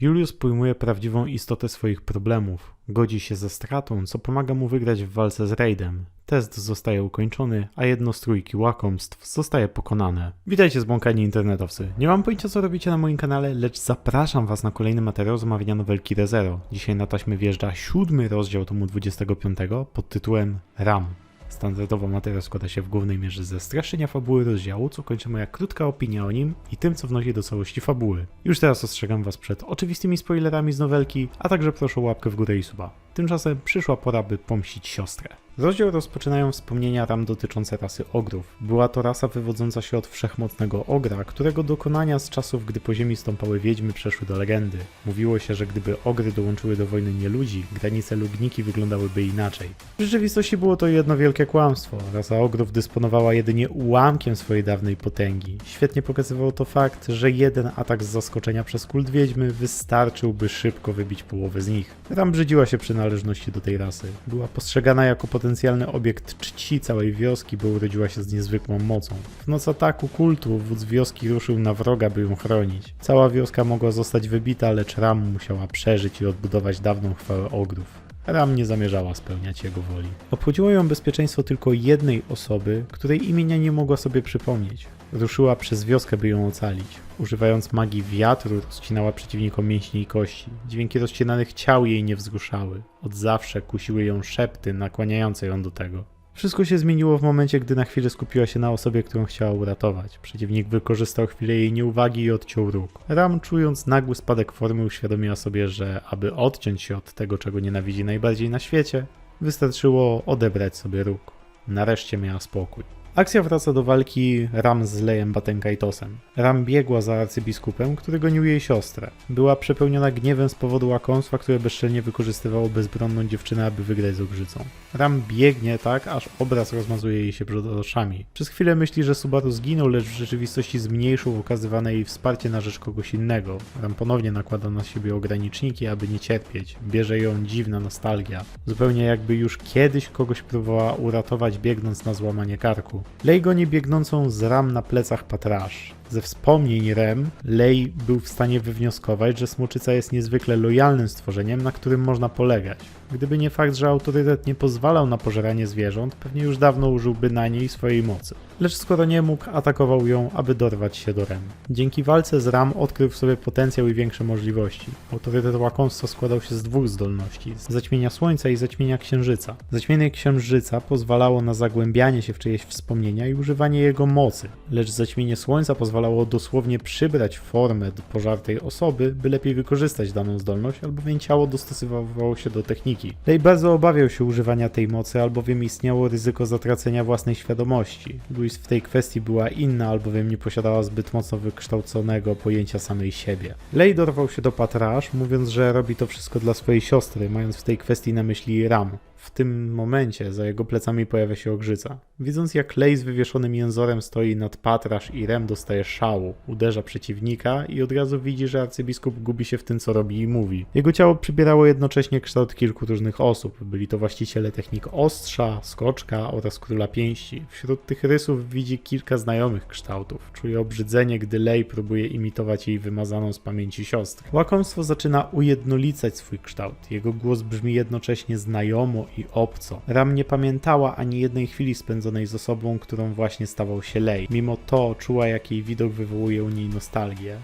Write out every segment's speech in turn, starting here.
Julius pojmuje prawdziwą istotę swoich problemów, godzi się ze stratą, co pomaga mu wygrać w walce z Raidem. Test zostaje ukończony, a jedno z trójki łakomstw zostaje pokonane. Witajcie zbłąkani internetowcy. Nie mam pojęcia co robicie na moim kanale, lecz zapraszam was na kolejny materiał z omawiania nowelki ReZero. Dzisiaj na taśmę wjeżdża siódmy rozdział tomu 25 pod tytułem RAM. Standardowo materiał składa się w głównej mierze ze streszczenia fabuły rozdziału, co kończy moja krótka opinia o nim i tym, co wnosi do całości fabuły. Już teraz ostrzegam Was przed oczywistymi spoilerami z nowelki, a także proszę o łapkę w górę i suba. Tymczasem przyszła pora, by pomścić siostrę. Rozdział rozpoczynają wspomnienia ram dotyczące rasy ogrów. Była to rasa wywodząca się od wszechmocnego ogra, którego dokonania z czasów, gdy po ziemi stąpały wiedźmy, przeszły do legendy. Mówiło się, że gdyby ogry dołączyły do wojny nieludzi, granice Lugniki wyglądałyby inaczej. W rzeczywistości było to jedno wielkie kłamstwo. Rasa ogrów dysponowała jedynie ułamkiem swojej dawnej potęgi. Świetnie pokazywał to fakt, że jeden atak z zaskoczenia przez kult wiedźmy wystarczył, by szybko wybić połowę z nich. Ram brzydziła się przynależności do tej rasy. Była postrzegana jako potencjalny obiekt czci całej wioski, bo urodziła się z niezwykłą mocą. W noc ataku kultu wódz wioski ruszył na wroga, by ją chronić. Cała wioska mogła zostać wybita, lecz Ram musiała przeżyć i odbudować dawną chwałę ogrów. Ram nie zamierzała spełniać jego woli. Obchodziło ją bezpieczeństwo tylko jednej osoby, której imienia nie mogła sobie przypomnieć. Ruszyła przez wioskę, by ją ocalić. Używając magii wiatru, rozcinała przeciwnikom mięśnie i kości. Dźwięki rozcinanych ciał jej nie wzruszały. Od zawsze kusiły ją szepty, nakłaniające ją do tego. Wszystko się zmieniło w momencie, gdy na chwilę skupiła się na osobie, którą chciała uratować. Przeciwnik wykorzystał chwilę jej nieuwagi i odciął róg. Ram, czując nagły spadek formy, uświadomiła sobie, że aby odciąć się od tego, czego nienawidzi najbardziej na świecie, wystarczyło odebrać sobie róg. Nareszcie miała spokój. Akcja wraca do walki Ram z Lejem Batenkaitosem. Ram biegła za arcybiskupem, który gonił jej siostrę. Była przepełniona gniewem z powodu łakomstwa, które bezczelnie wykorzystywało bezbronną dziewczynę, aby wygrać z ogrzycą. Ram biegnie tak, aż obraz rozmazuje jej się przed oczami. Przez chwilę myśli, że Subaru zginął, lecz w rzeczywistości zmniejszył okazywane jej wsparcie na rzecz kogoś innego. Ram ponownie nakłada na siebie ograniczniki, aby nie cierpieć. Bierze ją dziwna nostalgia. Zupełnie jakby już kiedyś kogoś próbowała uratować, biegnąc na złamanie karku. Lej goni biegnącą z ram na plecach patraż. Ze wspomnień Rem, Lej był w stanie wywnioskować, że smoczyca jest niezwykle lojalnym stworzeniem, na którym można polegać. Gdyby nie fakt, że autorytet nie pozwalał na pożeranie zwierząt, pewnie już dawno użyłby na niej swojej mocy. Lecz skoro nie mógł, atakował ją, aby dorwać się do Rem. Dzięki walce z Ram odkrył w sobie potencjał i większe możliwości. Autorytet łakomstwa składał się z dwóch zdolności: zaćmienia słońca i zaćmienia księżyca. Zaćmienie księżyca pozwalało na zagłębianie się w czyjeś wspomnienia i używanie jego mocy, lecz zaćmienie słońca pozwalało dosłownie przybrać formę pożartej osoby, by lepiej wykorzystać daną zdolność, albowiem ciało dostosowywało się do techniki. Lej bardzo obawiał się używania tej mocy, albowiem istniało ryzyko zatracenia własnej świadomości. Louise w tej kwestii była inna, albowiem nie posiadała zbyt mocno wykształconego pojęcia samej siebie. Lej dorwał się do patraż, mówiąc, że robi to wszystko dla swojej siostry, mając w tej kwestii na myśli Ram. W tym momencie za jego plecami pojawia się ogrzyca. Widząc jak Lej z wywieszonym jęzorem stoi nad patraż i Rem dostaje szału, uderza przeciwnika i od razu widzi, że arcybiskup gubi się w tym co robi i mówi. Jego ciało przybierało jednocześnie kształt kilku różnych osób. Byli to właściciele technik ostrza, skoczka oraz króla pięści. Wśród tych rysów widzi kilka znajomych kształtów. Czuje obrzydzenie, gdy Lej próbuje imitować jej wymazaną z pamięci siostrę. Łakomstwo zaczyna ujednolicać swój kształt. Jego głos brzmi jednocześnie znajomo i obco. Ram nie pamiętała ani jednej chwili spędzonej z osobą, którą właśnie stawał się Lej. Mimo to czuła, jak jej widok wywołuje u niej nostalgię.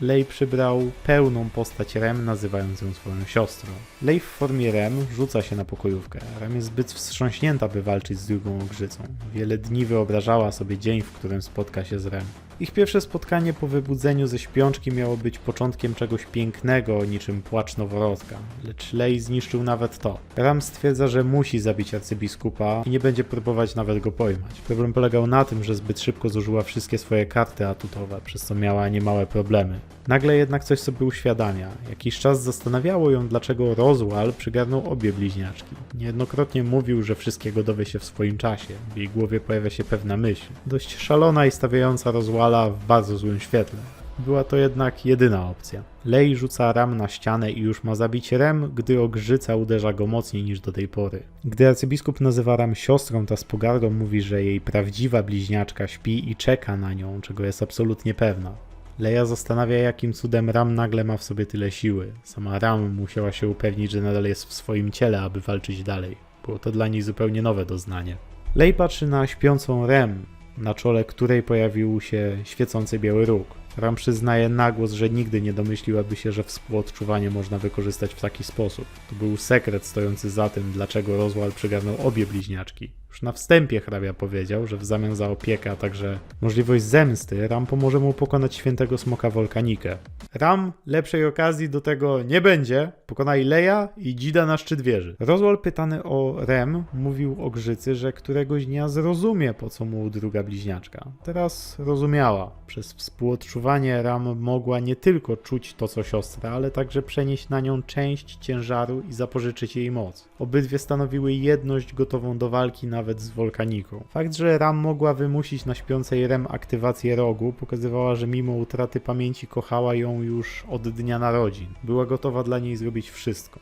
Lej przybrał pełną postać Rem, nazywając ją swoją siostrą. Lej w formie Rem rzuca się na pokojówkę. Rem jest zbyt wstrząśnięta, by walczyć z drugą ogrzycą. Wiele dni wyobrażała sobie dzień, w którym spotka się z Rem. Ich pierwsze spotkanie po wybudzeniu ze śpiączki miało być początkiem czegoś pięknego, niczym płacz noworodka, lecz Lej zniszczył nawet to. Ram stwierdza, że musi zabić arcybiskupa i nie będzie próbować nawet go pojmać. Problem polegał na tym, że zbyt szybko zużyła wszystkie swoje karty atutowe, przez co miała niemałe problemy. Nagle jednak coś sobie uświadamia. Jakiś czas zastanawiało ją, dlaczego Roswell przygarnął obie bliźniaczki. Niejednokrotnie mówił, że wszystkiego dowie się w swoim czasie. W jej głowie pojawia się pewna myśl. Dość szalona i stawiająca Roswella w bardzo złym świetle. Była to jednak jedyna opcja. Lej rzuca Ram na ścianę i już ma zabić Rem, gdy ogrzyca uderza go mocniej niż do tej pory. Gdy arcybiskup nazywa Ram siostrą, ta z pogardą mówi, że jej prawdziwa bliźniaczka śpi i czeka na nią, czego jest absolutnie pewna. Leia zastanawia, jakim cudem Ram nagle ma w sobie tyle siły. Sama Ram musiała się upewnić, że nadal jest w swoim ciele, aby walczyć dalej. Było to dla niej zupełnie nowe doznanie. Lei patrzy na śpiącą Rem, na czole której pojawił się świecący biały róg. Ram przyznaje na głos, że nigdy nie domyśliłaby się, że współodczuwanie można wykorzystać w taki sposób. To był sekret stojący za tym, dlaczego Roswell przygarnął obie bliźniaczki. Już na wstępie hrabia powiedział, że w zamian za opiekę, a także możliwość zemsty, Ram pomoże mu pokonać świętego smoka Wolkanikę. Ram lepszej okazji do tego nie będzie. Pokonaj Leia i Dzida na szczyt wieży. Roswell pytany o Rem mówił o Grzycy, że któregoś dnia zrozumie po co mu druga bliźniaczka. Teraz rozumiała. Przez współodczuwanie Ram mogła nie tylko czuć to co siostra, ale także przenieść na nią część ciężaru i zapożyczyć jej moc. Obydwie stanowiły jedność gotową do walki nawet z Wolkaniką. Fakt, że Ram mogła wymusić na śpiącej Rem aktywację rogu, pokazywała, że mimo utraty pamięci kochała ją już od dnia narodzin. Była gotowa dla niej zrobić wszystko.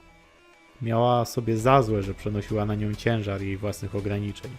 Miała sobie za złe, że przenosiła na nią ciężar jej własnych ograniczeń.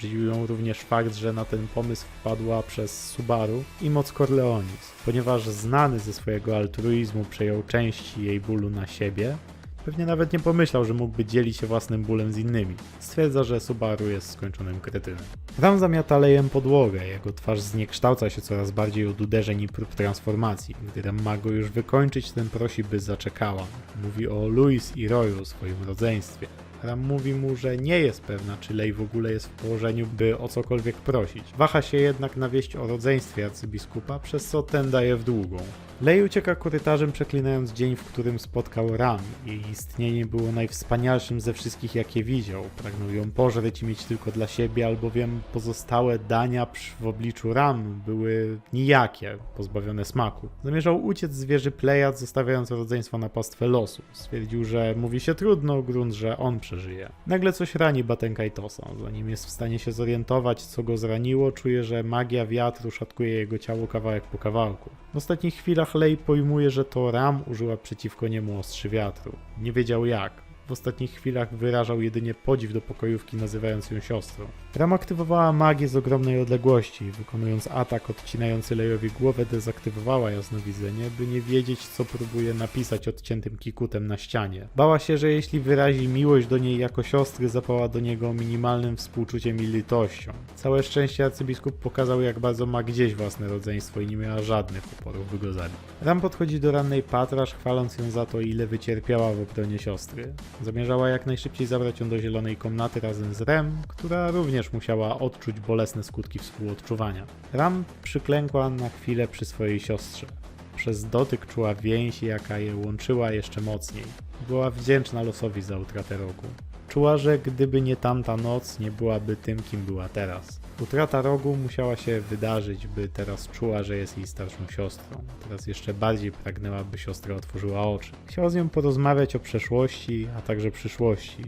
Brzydził ją również fakt, że na ten pomysł wpadła przez Subaru i moc Corleonis. Ponieważ znany ze swojego altruizmu przejął części jej bólu na siebie, pewnie nawet nie pomyślał, że mógłby dzielić się własnym bólem z innymi. Stwierdza, że Subaru jest skończonym kretynem. Ram zamiata lejem podłogę, jego twarz zniekształca się coraz bardziej od uderzeń i prób transformacji. Gdy Ram ma go już wykończyć, ten prosi, by zaczekała. Mówi o Louis i Royu, swoim rodzeństwie. Ram mówi mu, że nie jest pewna, czy Lej w ogóle jest w położeniu, by o cokolwiek prosić. Waha się jednak na wieść o rodzeństwie arcybiskupa, przez co ten daje w długą. Lej ucieka korytarzem, przeklinając dzień, w którym spotkał Ram. Jej istnienie było najwspanialszym ze wszystkich, jakie widział. Pragnął ją pożreć i mieć tylko dla siebie, albowiem pozostałe dania w obliczu Ram były nijakie, pozbawione smaku. Zamierzał uciec z wieży Plejad, zostawiając rodzeństwo na pastwę losu. Stwierdził, że mówi się trudno, grunt, że on przeżyje. Nagle coś rani Batenkajtosa. Zanim jest w stanie się zorientować, co go zraniło, czuje, że magia wiatru szatkuje jego ciało kawałek po kawałku. W ostatnich chwilach Lei pojmuje, że to Ram użyła przeciwko niemu ostrzy wiatru. Nie wiedział jak. W ostatnich chwilach wyrażał jedynie podziw do pokojówki, nazywając ją siostrą. Ram aktywowała magię z ogromnej odległości. Wykonując atak odcinający Lejowi głowę, dezaktywowała jasnowidzenie, by nie wiedzieć, co próbuje napisać odciętym kikutem na ścianie. Bała się, że jeśli wyrazi miłość do niej jako siostry, zapała do niego minimalnym współczuciem i litością. Całe szczęście arcybiskup pokazał, jak bardzo ma gdzieś własne rodzeństwo i nie miała żadnych oporów, by go zabić. Ram podchodzi do rannej patraż, chwaląc ją za to, ile wycierpiała w obronie siostry. Zamierzała jak najszybciej zabrać ją do zielonej komnaty razem z Rem, która również musiała odczuć bolesne skutki współodczuwania. Ram przyklękła na chwilę przy swojej siostrze. Przez dotyk czuła więź, jaka je łączyła jeszcze mocniej. Była wdzięczna losowi za utratę rogu. Czuła, że gdyby nie tamta noc, nie byłaby tym, kim była teraz. Utrata rogu musiała się wydarzyć, by teraz czuła, że jest jej starszą siostrą. Teraz jeszcze bardziej pragnęła, by siostra otworzyła oczy. Chciała z nią porozmawiać o przeszłości, a także przyszłości.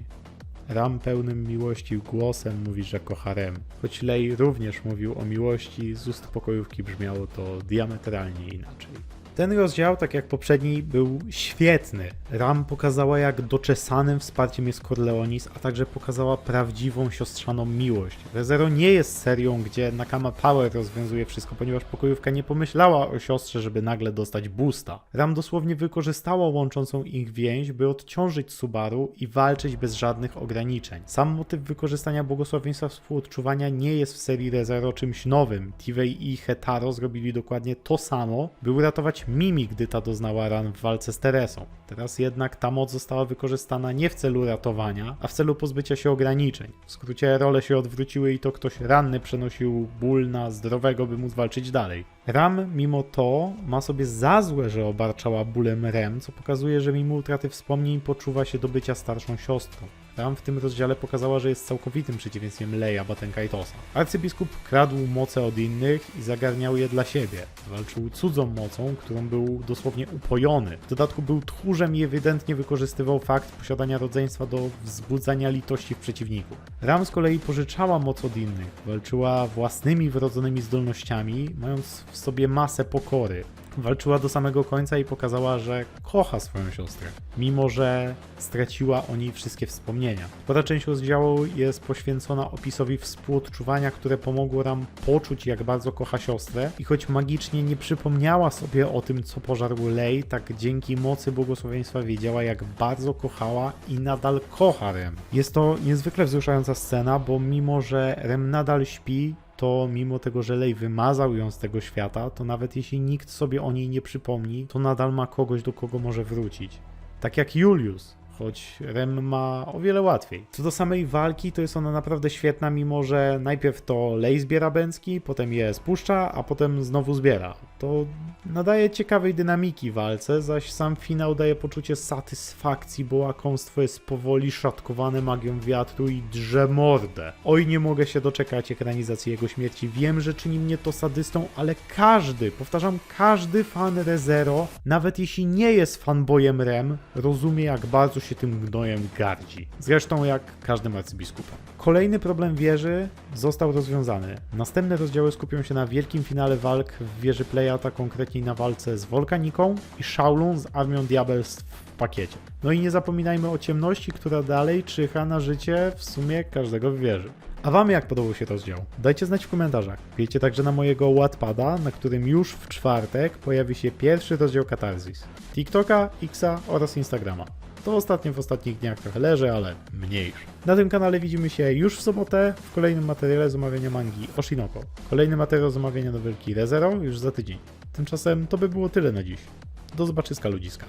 Ram pełnym miłości głosem mówi, że kocha Rem. Choć Lej również mówił o miłości, z ust pokojówki brzmiało to diametralnie inaczej. Ten rozdział, tak jak poprzedni, był świetny. Ram pokazała, jak doczesanym wsparciem jest Corleonis, a także pokazała prawdziwą siostrzaną miłość. ReZero nie jest serią, gdzie Nakama Power rozwiązuje wszystko, ponieważ pokojówka nie pomyślała o siostrze, żeby nagle dostać boosta. Ram dosłownie wykorzystała łączącą ich więź, by odciążyć Subaru i walczyć bez żadnych ograniczeń. Sam motyw wykorzystania błogosławieństwa współodczuwania nie jest w serii ReZero czymś nowym. Tivey i Hetaro zrobili dokładnie to samo, by uratować Mimi, gdy ta doznała ran w walce z Teresą. Teraz jednak ta moc została wykorzystana nie w celu ratowania, a w celu pozbycia się ograniczeń. W skrócie role się odwróciły i to ktoś ranny przenosił ból na zdrowego, by móc walczyć dalej. Ram mimo to ma sobie za złe, że obarczała bólem Rem, co pokazuje, że mimo utraty wspomnień poczuwa się do bycia starszą siostrą. Ram w tym rozdziale pokazała, że jest całkowitym przeciwieństwem Leia Batenkaitosa. Arcybiskup kradł moce od innych i zagarniał je dla siebie. Walczył cudzą mocą, którą był dosłownie upojony. W dodatku był tchórzem i ewidentnie wykorzystywał fakt posiadania rodzeństwa do wzbudzania litości w przeciwniku. Ram z kolei pożyczała moc od innych. Walczyła własnymi wrodzonymi zdolnościami, mając w sobie masę pokory. Walczyła do samego końca i pokazała, że kocha swoją siostrę, mimo że straciła o niej wszystkie wspomnienia. Spora część rozdziału jest poświęcona opisowi współodczuwania, które pomogło nam poczuć, jak bardzo kocha siostrę i choć magicznie nie przypomniała sobie o tym, co pożarł Lej, tak dzięki mocy błogosławieństwa wiedziała, jak bardzo kochała i nadal kocha Rem. Jest to niezwykle wzruszająca scena, bo mimo, że Rem nadal śpi, to mimo tego, że Lej wymazał ją z tego świata, to nawet jeśli nikt sobie o niej nie przypomni, to nadal ma kogoś, do kogo może wrócić. Tak jak Julius, choć Rem ma o wiele łatwiej. Co do samej walki, to jest ona naprawdę świetna, mimo że najpierw to Lej zbiera bęcki, potem je spuszcza, a potem znowu zbiera. To nadaje ciekawej dynamiki walce, zaś sam finał daje poczucie satysfakcji, bo łakomstwo jest powoli szatkowane magią wiatru i drze mordę. Oj, nie mogę się doczekać ekranizacji jego śmierci. Wiem, że czyni mnie to sadystą, ale każdy, powtarzam, każdy fan ReZero, nawet jeśli nie jest fanboyem Rem, rozumie jak bardzo się tym gnojem gardzi. Zresztą jak każdym arcybiskupem. Kolejny problem wieży został rozwiązany. Następne rozdziały skupią się na wielkim finale walk w wieży Playata, konkretniej na walce z Wolkaniką i Shaolun z armią diabelstw w pakiecie. No i nie zapominajmy o ciemności, która dalej czyha na życie w sumie każdego w wieży. A wam jak podobał się rozdział? Dajcie znać w komentarzach. Wiecie także na mojego Wattpada, na którym już w czwartek pojawi się pierwszy rozdział Katarzys. TikToka, Xa oraz Instagrama. To ostatnio w ostatnich dniach trochę leży, ale mniejszy. Na tym kanale widzimy się już w sobotę w kolejnym materiale z omawiania mangi Oshinoko. Kolejny materiał z omawiania nowelki ReZero już za tydzień. Tymczasem to by było tyle na dziś. Do zobaczyska ludziska.